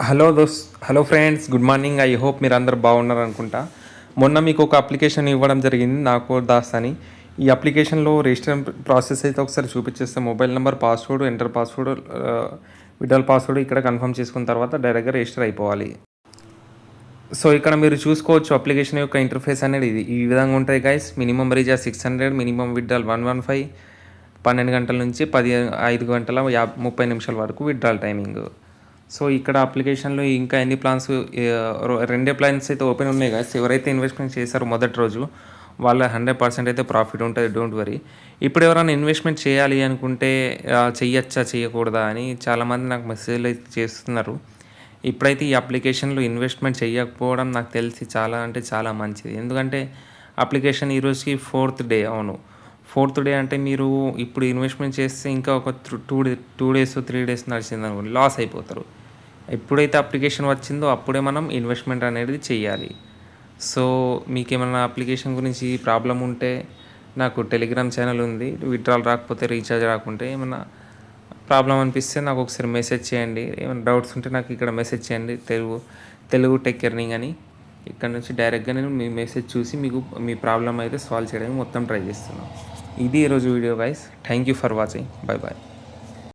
Hello those hello friends good morning. I hope మీరు అందరు బాగున్నారు అనుకుంటా. మొన్న మీకు ఒక అప్లికేషన్ ఇవ్వడం జరిగింది నాకు దాస్ అని. ఈ అప్లికేషన్లో రిజిస్టర్ ప్రాసెస్ అయితే ఒకసారి చూపించేస్తే. Mobile number password enter password withdrawal password ఇక్కడ కన్ఫర్మ్ చేసుకున్న తర్వాత డైరెక్ట్గా రిజిస్టర్ అయిపోవాలి. సో ఇక్కడ మీరు చూసుకోవచ్చు అప్లికేషన్ యొక్క ఇంటర్ఫేస్ అనేది. ఇది ఈ విధంగా ఉంటాయి guys minimum recharge six hundred minimum withdrawal one one five పన్నెండు గంటల నుంచి పది ఐదు గంటల యాభై ముప్పై నిమిషాల వరకు విడ్డ్రాల్ టైమింగ్. సో ఇక్కడ అప్లికేషన్లో ఇంకా ఎన్ని ప్లాన్స్ రెండే ప్లాన్స్ అయితే ఓపెన్ ఉన్నాయి కదా ఎవరైతే ఇన్వెస్ట్మెంట్ చేశారో మొదటి రోజు వాళ్ళ హండ్రెడ్ పర్సెంట్ అయితే ప్రాఫిట్ ఉంటుంది డోంట్ వరీ. ఇప్పుడు ఎవరైనా ఇన్వెస్ట్మెంట్ చేయాలి అనుకుంటే చెయ్యొచ్చా చేయకూడదా అని చాలామంది నాకు మెసేజ్లు అయితే చేస్తున్నారు. ఇప్పుడైతే ఈ అప్లికేషన్లో ఇన్వెస్ట్మెంట్ చేయకపోవడం నాకు తెలిసి చాలా అంటే చాలా మంచిది. ఎందుకంటే అప్లికేషన్ ఈరోజుకి ఫోర్త్ డే అవును. ఫోర్త్ డే అంటే మీరు ఇప్పుడు ఇన్వెస్ట్మెంట్ చేస్తే ఇంకా ఒక two day two days three days నడిచింది అనుకోండి లాస్ అయిపోతారు. ఎప్పుడైతే అప్లికేషన్ వచ్చిందో అప్పుడే మనం ఇన్వెస్ట్మెంట్ అనేది చేయాలి. సో మీకు ఏమైనా అప్లికేషన్ గురించి ప్రాబ్లం ఉంటే నాకు టెలిగ్రామ్ ఛానల్ ఉంది. విత్డ్రాల్ రాకపోతే రీఛార్జ్ రాకుంటే ఏమైనా ప్రాబ్లం అనిపిస్తే నాకు ఒకసారి మెసేజ్ చేయండి. ఏమైనా డౌట్స్ ఉంటే నాకు ఇక్కడ మెసేజ్ చేయండి. తెలుగు తెలుగు టెక్ ఎర్నింగ్ అని. ఇక్కడ నుంచి డైరెక్ట్గా నేను మీ మెసేజ్ చూసి మీకు మీ ప్రాబ్లం అయితే సాల్వ్ చేయడానికి మొత్తం ట్రై చేస్తున్నాను ఇది ఈరోజు video guys thank you for watching bye bye